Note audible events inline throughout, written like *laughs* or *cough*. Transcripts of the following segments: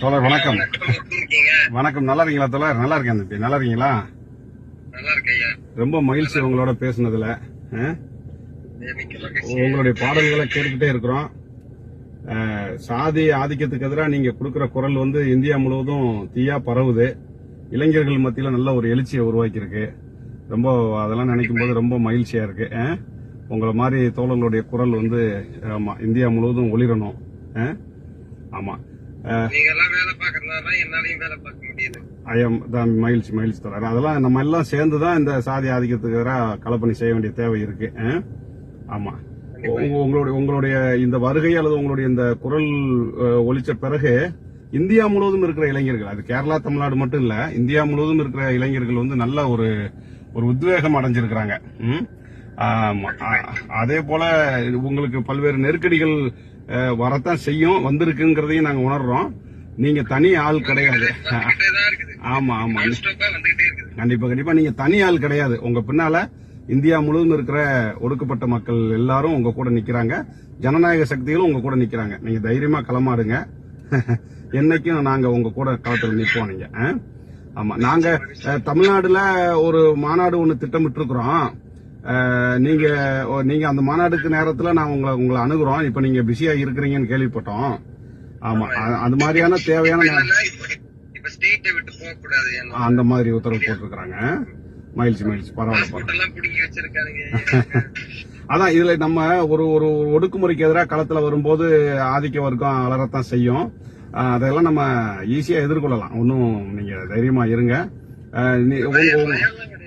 தோழர் வணக்கம். வணக்கம். நல்லா இருக்கீங்களா தோழர்? நல்லா இருக்கேன் தம்பி. நல்லா இருக்கீங்களா? ரொம்ப மகிழ்ச்சி உங்களோட பேசுனதுல. உங்களுடைய பாடல்களை கேட்டுக்கிட்டே இருக்கிறோம். சாதி ஆதிக்கத்துக்கு எதிராக நீங்க கொடுக்கிற குரல் வந்து இந்தியா முழுவதும் தீயா பரவுது. இளைஞர்கள் மத்தியில நல்ல ஒரு எழுச்சியை உருவாக்கியிருக்கு. ரொம்ப அதெல்லாம் நினைக்கும் போது ரொம்ப மகிழ்ச்சியா இருக்கு? உங்களை மாதிரி தோழர்களுடைய குரல் வந்து ஆமா இந்தியா முழுவதும் ஒளிரணும்? ஆமா. நீங்க எல்லாம் வேலை பாக்குறதுனால என்னாலையும் வேலை பார்க்க முடியுது. ஐயம் தான் மகிழ்ச்சி மகிழ்ச்சி தராரு அதெல்லாம் நம்ம எல்லாம் சேர்ந்து தான் இந்த சாதி ஆதிக்கத்துக்கு எதிராக கலப்பணி செய்ய வேண்டிய தேவை இருக்கு? ஆமா. உங்க- உங்களுடைய உங்களுடைய இந்த வருகை அல்லது உங்களுடைய இந்த குரல் அஹ், ஒலிச்ச பிறகு இந்தியா முழுவதும் இருக்கிற இளைஞர்கள் அது கேரளா தமிழ்நாடு மட்டும் இல்ல இந்தியா முழுவதும் இருக்கிற இளைஞர்கள் வந்து நல்ல ஒரு ஒரு உத்வேகம் அடைஞ்சிருக்கிறாங்க. அதே போல உங்களுக்கு பல்வேறு நெருக்கடிகள் வரத்தான் செய்யும் வந்திருக்குங்கிறதையும் நாங்க உணர்றோம். நீங்க தனி ஆள் கிடையாது. ஆமா ஆமா. கண்டிப்பா கண்டிப்பா. நீங்க தனி ஆள் கிடையாது. உங்க பின்னால இந்தியா முழுவதும் இருக்கிற ஒடுக்கப்பட்ட மக்கள் எல்லாரும் உங்க கூட நிக்கிறாங்க. ஜனநாயக சக்திகளும் உங்க கூட நிக்கிறாங்க. நீங்க தைரியமா களமாடுங்க. *laughs* என்னைக்கும் நாங்க உங்க கூட களத்துல நிப்போம் நீங்க. ஆமா. நாங்க தமிழ்நாடுல ஒரு மாநாடு ஒண்ணு திட்டமிட்டு இருக்கிறோம் நீங்க நீங்க அந்த மாநாடுக்கு நேரத்துல நான் உங்களை உங்களை அணுகுறோம். இப்ப நீங்க பிஸியா இருக்கிறீங்கன்னு கேள்விப்பட்டோம். ஆமா அது மாதிரியான தேவையான அந்த மாதிரி உத்தரவு போட்டிருக்கிறாங்க. மகிழ்ச்சி மகிழ்ச்சி. பரவாயில்ல அதான் இதுல நம்ம ஒரு ஒரு ஒடுக்குமுறைக்கு எதிராக களத்துல வரும்போது ஆதிக்க வர்க்கம் அலறத்தான் செய்யும். அதெல்லாம் நம்ம ஈஸியா எதிர்கொள்ளலாம். ஒன்றும் நீங்க தைரியமா இருங்க.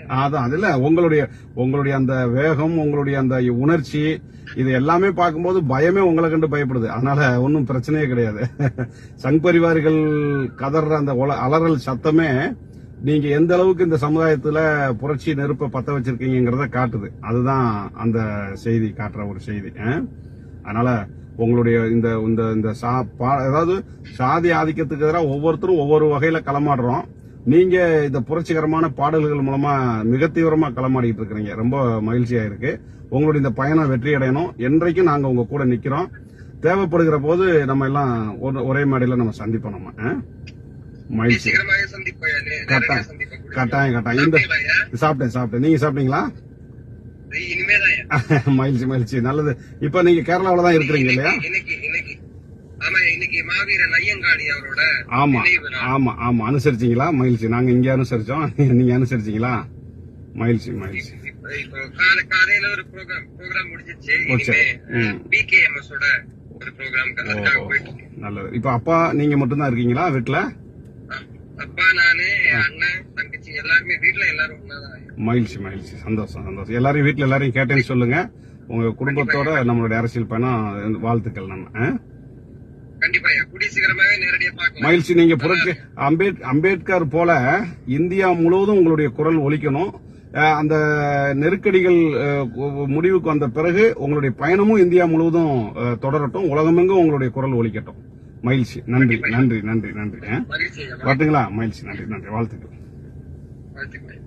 அதான் அதுல உங்களுடைய உங்களுடைய அந்த வேகம் உங்களுடைய அந்த உணர்ச்சி இது எல்லாமே பார்க்கும்போது பயமே உங்களை கண்டு பயப்படுது. அதனால ஒன்றும் பிரச்சனையே கிடையாது. *laughs* சங் பரிவாரிகள் கதற அந்த ஒல- அலறல் சத்தமே நீங்க எந்த அளவுக்கு இந்த சமுதாயத்துல புரட்சி நெருப்ப பத்த வச்சிருக்கீங்கிறத காட்டுது. அதுதான் அந்த செய்தி காட்டுற ஒரு செய்தி. அதனால உங்களுடைய இந்த இந்த இந்த சா- பா- அதாவது சாதி ஆதிக்கத்துக்கு எதிராக ஒவ்வொருத்தரும் ஒவ்வொரு வகையில களமாடுறோம். நீங்க இந்த புரட்சிகரமான பாடல்கள் மூலமா மிக தீவிரமா களமாடிட்டு இருக்கிறீங்க. ரொம்ப மகிழ்ச்சியா இருக்கு. உங்களுடைய இந்த பயணம் வெற்றி அடையணும். என்றைக்கும் நாங்க உங்க கூட நிக்கிறோம். தேவைப்படுகிற போது நம்ம எல்லாம் ஒரு- மேடையில நம்ம சந்திப்போம் நம்ம? மகிழ்ச்சி. கட்டாயம். கட்டாயம் கட்டாயம். இந்த? சாப்பிட்டேன் சாப்பிட்டேன். நீங்க சாப்பிட்டீங்களா. *laughs* மகிழ்ச்சி மகிழ்ச்சி. நல்லது. இப்ப நீங்க கேரளாவில தான் இருக்கிறீங்க இல்லையா? ஆமா ஆமா. ஆமா. அனுசரிச்சீங்களா? மகிழ்ச்சி. நாங்க இங்க அனுசரிச்சோம். நீங்க அனுசரிச்சீங்களா? மகிழ்ச்சி மகிழ்ச்சி. காலையில ஒரு ப்ரோக்ராம் ப்ரோக்ராம் முடிஞ்சிச்சு. நல்லது. இப்ப அப்பா நீங்க மட்டும்தான் இருக்கீங்களா வீட்டுல அப்பா நானு அண்ணன் தங்கச்சி எல்லாருமே வீட்ல எல்லாரும் மகிழ்ச்சி மகிழ்ச்சி. சந்தோஷம் சந்தோஷம். எல்லாரையும் வீட்டுல எல்லாரையும் கேட்டேன்னு சொல்லுங்க. உங்க குடும்பத்தோட நம்மளுடைய அரசியல் பயணம் வாழ்த்துக்கள் நம்ம மகிழ்ச்சி. நீங்க புரட்சி அம்பேத் அம்பேத்கர் போல இந்தியா முழுவதும் உங்களுடைய குரல் ஒலிக்கணும். அந்த நெருக்கடிகள் முடிவுக்கு வந்த பிறகு உங்களுடைய பயணமும் இந்தியா முழுவதும் தொடரட்டும். உலகமெங்கும் உங்களுடைய குரல் ஒலிக்கட்டும். மகிழ்ச்சி. நன்றி. நன்றி. நன்றி. நன்றி. வரட்டுங்களா? மகிழ்ச்சி. நன்றி. நன்றி. வாழ்த்துக்கள். வாழ்த்துக்கள்